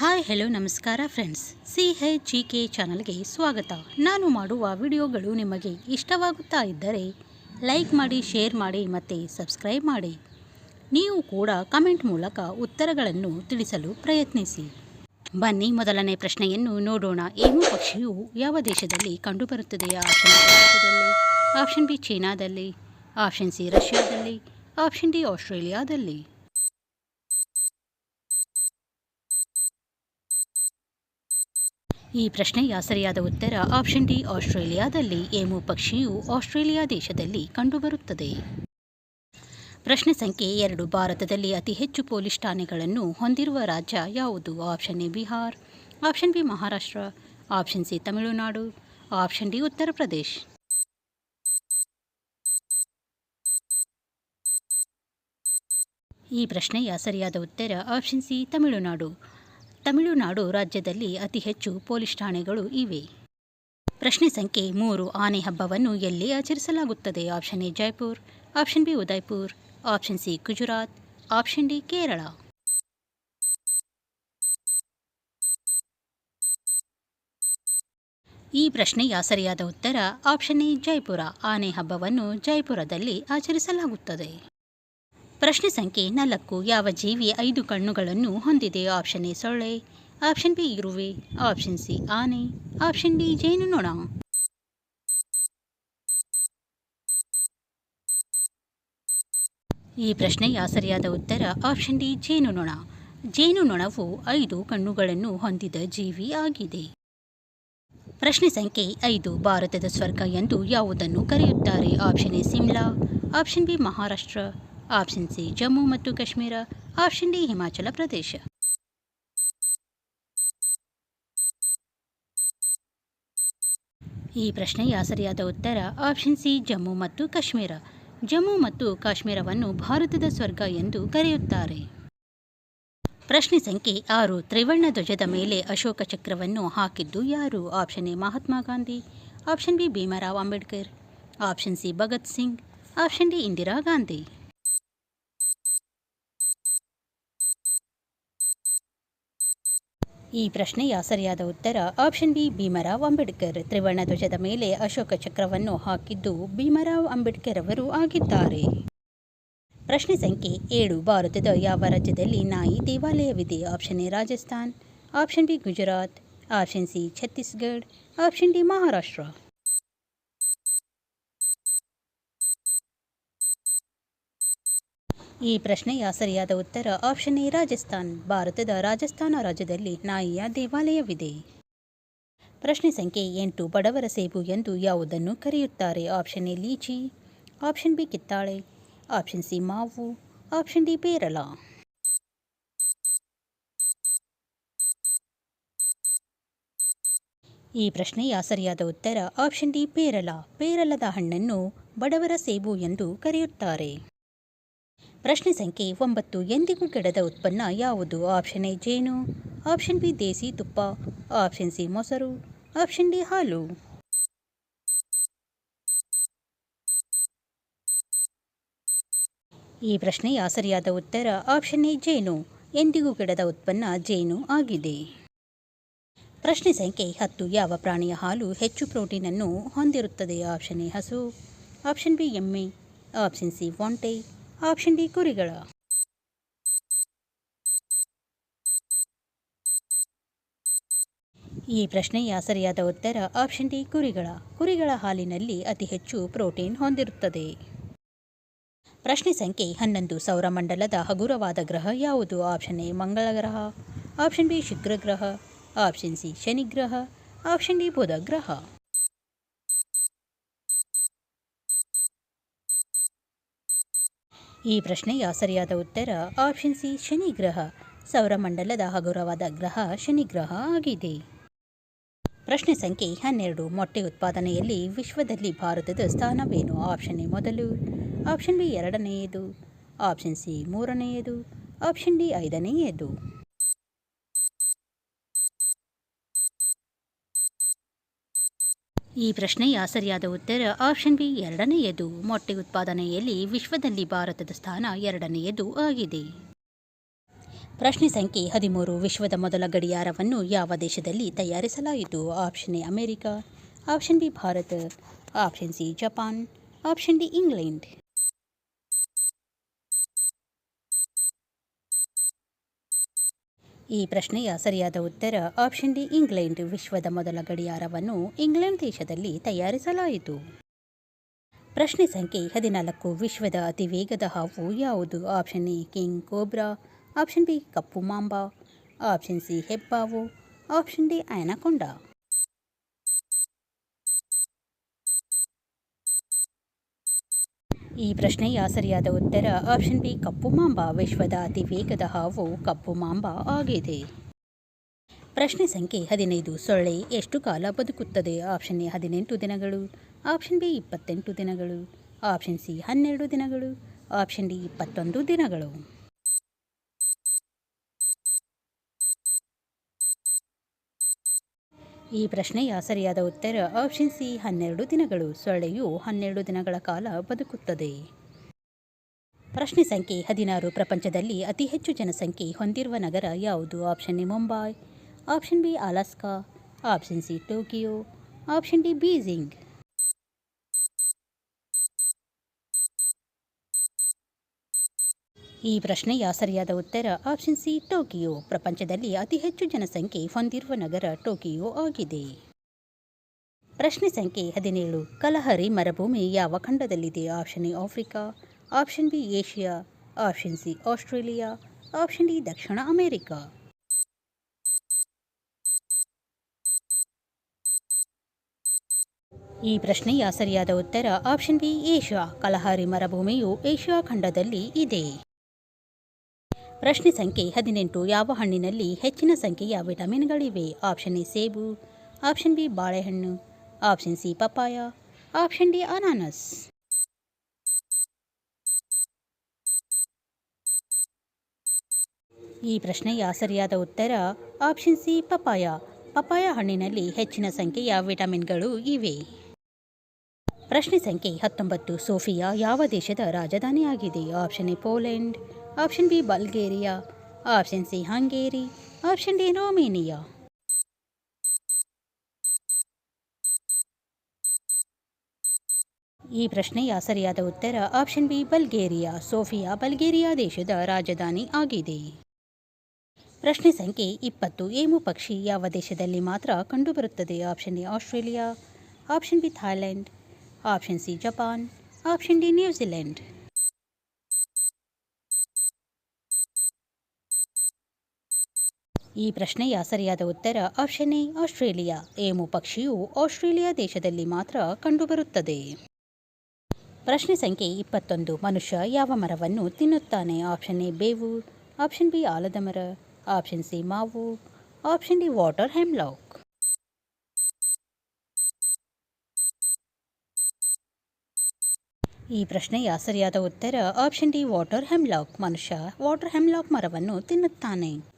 Hi, hello, ನಮಸ್ಕಾರ friends. C H G K ಚಾನಲ್ಗೆ ಸ್ವಾಗತ. ನಾನು ಮಾಡುವ ವಿಡಿಯೋಗಳು ನಿಮಗೆ ಇಷ್ಟವಾಗುತ್ತಾ ಇದ್ದರೆ ಲೈಕ್ ಮಾಡಿ, ಶೇರ್ ಮಾಡಿ ಮತ್ತು ಸಬ್ಸ್ಕ್ರೈಬ್ ಮಾಡಿ. ನೀವು ಕೂಡ ಕಮೆಂಟ್ ಮೂಲಕ ಉತ್ತರಗಳನ್ನು ತಿಳಿಸಲು ಪ್ರಯತ್ನಿಸಿ. ಬನ್ನಿ, ಮೊದಲನೇ ಪ್ರಶ್ನೆಯನ್ನು ನೋಡೋಣ. ಏನು ಪಕ್ಷಿಯು ಯಾವ ದೇಶದಲ್ಲಿ ಕಂಡುಬರುತ್ತದೆ? ಆಪ್ಷನ್ ಆಪ್ಷನ್ ಬಿ, ಚೀನಾದಲ್ಲಿ. ಆಪ್ಷನ್ ಸಿ, ರಷ್ಯಾದಲ್ಲಿ. ಆಪ್ಷನ್ ಡಿ, ಆಸ್ಟ್ರೇಲಿಯಾದಲ್ಲಿ. ಈ ಪ್ರಶ್ನೆಯ ಸರಿಯಾದ ಉತ್ತರ ಆಪ್ಷನ್ ಡಿ, ಆಸ್ಟ್ರೇಲಿಯಾದಲ್ಲಿ ಏಮು ಪಕ್ಷಿಯು ಆಸ್ಟ್ರೇಲಿಯಾ ದೇಶದಲ್ಲಿ ಕಂಡುಬರುತ್ತದೆ. ಪ್ರಶ್ನೆ ಸಂಖ್ಯೆ ಎರಡು, ಭಾರತದಲ್ಲಿ ಅತಿ ಹೆಚ್ಚು ಪೊಲೀಸ್ ಠಾಣೆಗಳನ್ನು ಹೊಂದಿರುವ ರಾಜ್ಯ ಯಾವುದು? Option A, Bihar. Option B, Maharashtra. Option C, Tamil Nadu. Option D, Uttar Pradesh. ಈ ಪ್ರಶ್ನೆಯ ಸರಿಯಾದ ಉತ್ತರ ಆಪ್ಷನ್ ಸಿ, ತಮಿಳುನಾಡು. ತಮಿಳುನಾಡು ರಾಜ್ಯದಲ್ಲಿ ಅತಿ ಹೆಚ್ಚು ಪೊಲೀಸ್ ಠಾಣೆಗಳು ಇವೆ. ಪ್ರಶ್ನೆ ಸಂಖ್ಯೆ ಮೂರು, ಆನೆ ಹಬ್ಬವನ್ನು ಎಲ್ಲಿ ಆಚರಿಸಲಾಗುತ್ತದೆ? Option A, Jaipur, option B Udaipur option C, Gujarat, option D, Kerala. ಈ ಪ್ರಶ್ನೆಯ ಸರಿಯಾದ ಉತ್ತರ ಆಪ್ಷನ್ ಎ, ಜೈಪುರ. ಆನೆ ಹಬ್ಬವನ್ನು ಜೈಪುರದಲ್ಲಿ ಆಚರಿಸಲಾಗುತ್ತದೆ. ಪ್ರಶ್ನೆ ಸಂಖ್ಯೆ ನಾಲ್ಕು, ಯಾವ ಜೀವಿ ಐದು ಕಣ್ಣುಗಳನ್ನು ಹೊಂದಿದೆ? ಆಪ್ಷನ್ ಎ ಸೊಳ್ಳೆ, ಆಪ್ಷನ್ ಬಿ ಇರುವೆ, ಆಪ್ಷನ್ ಸಿ ಆನೆ, ಆಪ್ಷನ್ ಡಿ ಜೇನುನೊಣ ಈ ಪ್ರಶ್ನೆಯ ಸರಿಯಾದ ಉತ್ತರ ಆಪ್ಷನ್ ಡಿ ಜೇನುನೊಣ ಜೇನುನೊಣವು ಐದು ಕಣ್ಣುಗಳನ್ನು ಹೊಂದಿದ ಜೀವಿ ಆಗಿದೆ. ಪ್ರಶ್ನೆ ಸಂಖ್ಯೆ ಐದು, ಭಾರತದ ಸ್ವರ್ಗ ಎಂದು ಯಾವುದನ್ನು ಕರೆಯುತ್ತಾರೆ? Option A Shimla, option B Maharashtra. Option C, Jammu ಮತ್ತು ಕಾಶ್ಮೀರ, ಆಪ್ಷನ್ ಡಿ, ಹಿಮಾಚಲ ಪ್ರದೇಶ. ಈ ಪ್ರಶ್ನೆಯ ಸರಿಯಾದ ಉತ್ತರ ಆಪ್ಷನ್ ಸಿ, ಜಮ್ಮು ಮತ್ತು ಕಾಶ್ಮೀರ. ಜಮ್ಮು ಮತ್ತು ಕಾಶ್ಮೀರವನ್ನು ಭಾರತದ ಸ್ವರ್ಗ ಎಂದು ಕರೆಯುತ್ತಾರೆ. ಪ್ರಶ್ನೆ ಸಂಖ್ಯೆ ಆರು, ತ್ರಿವರ್ಣ ಧ್ವಜದ ಮೇಲೆ ಅಶೋಕ ಚಕ್ರವನ್ನು ಹಾಕಿದ್ದು ಯಾರು? Option A, Mahatma Gandhi. Option B, Bhimrao Ambedkar. Option C, Bhagat Singh. Option D, Indira Gandhi. ಈ ಪ್ರಶ್ನೆಯ ಸರಿಯಾದ ಉತ್ತರ ಆಪ್ಷನ್ ಬಿ, ಭೀಮರಾವ್ ಅಂಬೇಡ್ಕರ್. ತ್ರಿವರ್ಣ ಧ್ವಜದ ಮೇಲೆ ಅಶೋಕ ಚಕ್ರವನ್ನು ಹಾಕಿದ್ದು ಭೀಮರಾವ್ ಅಂಬೇಡ್ಕರ್ ಅವರು ಆಗಿದ್ದಾರೆ. ಪ್ರಶ್ನೆ ಸಂಖ್ಯೆ ಏಳು, ಭಾರತದ ಯಾವ ರಾಜ್ಯದಲ್ಲಿ ನಾಯಿ ದೇವಾಲಯವಿದೆ? Option A, Rajasthan. Option B, Gujarat. Option C, Chhattisgarh. Option D, Maharashtra. ಈ ಪ್ರಶ್ನೆಯ ಸರಿಯಾದ ಉತ್ತರ ಆಪ್ಷನ್ ಎ, ರಾಜಸ್ಥಾನ್. ಭಾರತದ ರಾಜಸ್ಥಾನ ರಾಜ್ಯದಲ್ಲಿ ನಾಯಿಯ ದೇವಾಲಯವಿದೆ. ಪ್ರಶ್ನೆ ಸಂಖ್ಯೆ ಎಂಟು, ಬಡವರ ಸೇಬು ಎಂದು ಯಾವುದನ್ನು ಕರೆಯುತ್ತಾರೆ? Option A, lychee. Option B, ಕಿತ್ತಾಳೆ. ಆಪ್ಷನ್ ಸಿ, ಮಾವು. ಆಪ್ಷನ್ ಡಿ ಪೇರಲ ಈ ಪ್ರಶ್ನೆಯ ಸರಿಯಾದ ಉತ್ತರ ಆಪ್ಷನ್ ಡಿ ಪೇರಲ ಪೇರಲದ ಹಣ್ಣನ್ನು ಬಡವರ ಸೇಬು ಎಂದು ಕರೆಯುತ್ತಾರೆ. ಪ್ರಶ್ನೆ ಸಂಖ್ಯೆ ಒಂಬತ್ತು. ಎಂದಿಗೂ ಕೆಡದ ಉತ್ಪನ್ನ ಯಾವುದು? ಆಪ್ಷನ್ ಎ, ಜೇನು. ಆಪ್ಷನ್ ಬಿ, ದೇಸಿ ತುಪ್ಪ. ಆಪ್ಷನ್ ಸಿ, ಮೊಸರು. ಆಪ್ಷನ್ ಡಿ, ಹಾಲು. ಈ ಪ್ರಶ್ನೆಯ ಸರಿಯಾದ ಉತ್ತರ ಆಪ್ಷನ್ ಎ, ಜೇನು. ಎಂದಿಗೂ ಕೆಡದ ಉತ್ಪನ್ನ ಜೇನು ಆಗಿದೆ. ಪ್ರಶ್ನೆ ಸಂಖ್ಯೆ ಹತ್ತು. ಯಾವ ಪ್ರಾಣಿಯ ಹಾಲು ಹೆಚ್ಚು ಪ್ರೋಟೀನನ್ನು ಹೊಂದಿರುತ್ತದೆ? ಆಪ್ಷನ್ ಎ, ಹಸು. ಆಪ್ಷನ್ ಬಿ, ಎಮ್ಮೆ. ಆಪ್ಷನ್ ಸಿ, ಒಂಟೆ. ಆಪ್ಷನ್ ಡಿ ಕುರಿಗಳ. ಈ ಪ್ರಶ್ನೆಯ ಸರಿಯಾದ ಉತ್ತರ ಆಪ್ಷನ್ ಡಿ ಕುರಿಗಳ. ಕುರಿಗಳ ಹಾಲಿನಲ್ಲಿ ಅತಿ ಹೆಚ್ಚು ಪ್ರೋಟೀನ್ ಹೊಂದಿರುತ್ತದೆ. ಪ್ರಶ್ನೆ ಸಂಖ್ಯೆ ಹನ್ನೊಂದು, ಸೌರಮಂಡಲದ ಹಗುರವಾದ ಗ್ರಹ ಯಾವುದು? ಆಪ್ಷನ್ ಎ ಮಂಗಳ ಗ್ರಹ ಆಪ್ಷನ್ ಬಿ ಶುಕ್ರ ಗ್ರಹ ಆಪ್ಷನ್ ಸಿ ಶನಿ ಗ್ರಹ ಆಪ್ಷನ್ ಡಿ ಬುಧ ಗ್ರಹ. ಈ ಪ್ರಶ್ನೆಯ ಸರಿಯಾದ ಉತ್ತರ ಆಪ್ಷನ್ ಸಿ ಶನಿ ಗ್ರಹ ಸೌರಮಂಡಲದ ಹಗುರವಾದ ಗ್ರಹ ಶನಿ ಗ್ರಹ ಆಗಿದೆ. ಪ್ರಶ್ನೆ ಸಂಖ್ಯೆ ಹನ್ನೆರಡು. ಮೊಟ್ಟೆ ಉತ್ಪಾದನೆಯಲ್ಲಿ ವಿಶ್ವದಲ್ಲಿ ಭಾರತದ ಸ್ಥಾನವೇನು? ಆಪ್ಷನ್ ಎ ಮೊದಲು, ಆಪ್ಷನ್ ಬಿ ಎರಡನೆಯದು, ಆಪ್ಷನ್ ಸಿ ಮೂರನೆಯದು, ಆಪ್ಷನ್ ಡಿ ಐದನೆಯದು. ಈ ಪ್ರಶ್ನೆಯ ಸರಿಯಾದ ಉತ್ತರ ಆಪ್ಷನ್ ಬಿ ಎರಡನೆಯದು. ಮೊಟ್ಟೆ ಉತ್ಪಾದನೆಯಲ್ಲಿ ವಿಶ್ವದಲ್ಲಿ ಭಾರತದ ಸ್ಥಾನ ಎರಡನೆಯದು ಆಗಿದೆ. ಪ್ರಶ್ನೆ ಸಂಖ್ಯೆ ಹದಿಮೂರು. ವಿಶ್ವದ ಮೊದಲ ಗಡಿಯಾರವನ್ನು ಯಾವ ದೇಶದಲ್ಲಿ ತಯಾರಿಸಲಾಯಿತು? Option A America, option B Bharat, option C Japan, option D England. ಈ ಪ್ರಶ್ನೆಯ ಸರಿಯಾದ ಉತ್ತರ ಆಪ್ಷನ್ ಡಿ, ಇಂಗ್ಲೆಂಡ್ ವಿಶ್ವದ ಮೊದಲ ಗಡಿಯಾರವನ್ನು ಇಂಗ್ಲೆಂಡ್ ದೇಶದಲ್ಲಿ ತಯಾರಿಸಲಾಯಿತು. ಪ್ರಶ್ನೆ ಸಂಖ್ಯೆ ಹದಿನಾಲ್ಕು, ವಿಶ್ವದ ಅತಿ ವೇಗದ ಹಾವು ಯಾವುದು? Option A, king cobra, option B, cup mamba, option C, ಹೆಬ್ಬಾವು, ಆಪ್ಷನ್ ಡಿ, ಆಯನಕೊಂಡ. ಈ ಪ್ರಶ್ನೆಯ ಸರಿಯಾದ ಉತ್ತರ ಆಪ್ಷನ್ ಬಿ ಕಪ್ಪು ಮಾಂಬ. ವಿಶ್ವದ ಅತಿ ವೇಗದ ಹಾವು ಕಪ್ಪು ಮಾಂಬ ಆಗಿದೆ. ಪ್ರಶ್ನೆ ಸಂಖ್ಯೆ ಹದಿನೈದು. ಸೊಳ್ಳೆ ಎಷ್ಟು ಕಾಲ ಬದುಕುತ್ತದೆ? ಆಪ್ಷನ್ ಎ ಹದಿನೆಂಟು ದಿನಗಳು. ಆಪ್ಷನ್ ಬಿ ಇಪ್ಪತ್ತೆಂಟು ದಿನಗಳು. ಆಪ್ಷನ್ ಸಿ ಹನ್ನೆರಡು ದಿನಗಳು. ಆಪ್ಷನ್ ಡಿ ಇಪ್ಪತ್ತೊಂದು ದಿನಗಳು. ಈ ಪ್ರಶ್ನೆಯ ಸರಿಯಾದ ಉತ್ತರ ಆಪ್ಷನ್ ಸಿ ಹನ್ನೆರಡು ದಿನಗಳು. ಸೊಳ್ಳೆಯು ಹನ್ನೆರಡು ದಿನಗಳ ಕಾಲ ಬದುಕುತ್ತದೆ. ಪ್ರಶ್ನೆ ಸಂಖ್ಯೆ ಹದಿನಾರು. ಪ್ರಪಂಚದಲ್ಲಿ ಅತಿ ಹೆಚ್ಚು ಜನಸಂಖ್ಯೆ ಹೊಂದಿರುವ ನಗರ ಯಾವುದು? Option A Mumbai. Option B Alaska. Option C Tokyo. Option D Beijing. ಈ ಪ್ರಶ್ನೆಯ ಸರಿಯಾದ ಉತ್ತರ ಆಪ್ಷನ್ ಸಿ, ಟೋಕಿಯೋ. ಪ್ರಪಂಚದಲ್ಲಿ ಅತಿ ಹೆಚ್ಚು ಜನಸಂಖ್ಯೆ ಹೊಂದಿರುವ ನಗರ ಟೋಕಿಯೋ ಆಗಿದೆ. ಪ್ರಶ್ನೆ ಸಂಖ್ಯೆ ಹದಿನೇಳು. ಕಲಹರಿ ಮರುಭೂಮಿ ಯಾವ ಖಂಡದಲ್ಲಿದೆ? Option A, Africa. Option B, Asia. Option C, Australia. Option D, Dakshina America. ಈ ಪ್ರಶ್ನೆಯ ಸರಿಯಾದ ಉತ್ತರ ಆಪ್ಷನ್ ಬಿ, ಏಷ್ಯಾ. ಕಲಹಾರಿ ಮರುಭೂಮಿಯು ಏಷ್ಯಾ ಖಂಡದಲ್ಲಿ ಇದೆ. ಪ್ರಶ್ನೆ ಸಂಖ್ಯೆ ಹದಿನೆಂಟು. ಯಾವ ಹಣ್ಣಿನಲ್ಲಿ ಹೆಚ್ಚಿನ ಸಂಖ್ಯೆಯ ವಿಟಮಿನ್ಗಳಿವೆ? ಆಪ್ಷನ್ ಎ ಸೇಬು, ಆಪ್ಷನ್ ಬಿ ಬಾಳೆಹಣ್ಣು, option C papaya, option D ಅನಾನಸ್. ಈ ಪ್ರಶ್ನೆಯ ಸರಿಯಾದ ಉತ್ತರ ಆಪ್ಷನ್ ಸಿ ಪಪ್ಪಾಯ. ಪಪ್ಪಾಯ ಹಣ್ಣಿನಲ್ಲಿ ಹೆಚ್ಚಿನ ಸಂಖ್ಯೆಯ ವಿಟಮಿನ್ಗಳು ಇವೆ. ಪ್ರಶ್ನೆ ಸಂಖ್ಯೆ ಹತ್ತೊಂಬತ್ತು. ಸೋಫಿಯಾ ಯಾವ ದೇಶದ ರಾಜಧಾನಿಯಾಗಿದೆ? Option A Poland option B Bulgaria option C Hungary option D Romania ಈ ಪ್ರಶ್ನೆಯ ಸರಿಯಾದ ಉತ್ತರ option B Bulgaria Sofia Bulgaria ದೇಶದ ರಾಜಧಾನಿ ಆಗಿದೆ. ಪ್ರಶ್ನೆ ಸಂಖ್ಯೆ ಇಪ್ಪತ್ತು, ಏಮು ಪಕ್ಷಿ ಯಾವ ದೇಶದಲ್ಲಿ ಮಾತ್ರ ಕಂಡುಬರುತ್ತದೆ? Option A Australia option B Thailand option C Japan option D New Zealand ಈ ಪ್ರಶ್ನೆಯ ಸರಿಯಾದ ಉತ್ತರ ಆಪ್ಷನ್ ಎ, ಆಸ್ಟ್ರೇಲಿಯಾ. ಏಮು ಪಕ್ಷಿಯು ಆಸ್ಟ್ರೇಲಿಯಾ ದೇಶದಲ್ಲಿ ಮಾತ್ರ ಕಂಡುಬರುತ್ತದೆ. ಪ್ರಶ್ನೆ ಸಂಖ್ಯೆ ಇಪ್ಪತ್ತೊಂದು. ಮನುಷ್ಯ ಯಾವ ಮರವನ್ನು ತಿನ್ನುತ್ತಾನೆ? ಆಪ್ಷನ್ ಎ, ಬೇವು. ಆಪ್ಷನ್ ಬಿ, ಆಲದ ಮರ. ಆಪ್ಷನ್ ಸಿ, ಮಾವು. ಆಪ್ಷನ್ ಡಿ, ವಾಟರ್ ಹೆಮ್ಲಾಕ್ ಈ ಪ್ರಶ್ನೆಯ ಸರಿಯಾದ ಉತ್ತರ ಆಪ್ಷನ್ ಡಿ, ವಾಟರ್ ಹೆಮ್ಲಾಕ್ ಮನುಷ್ಯ ವಾಟರ್ ಹೆಮ್ಲಾಕ್ ಮರವನ್ನು ತಿನ್ನುತ್ತಾನೆ.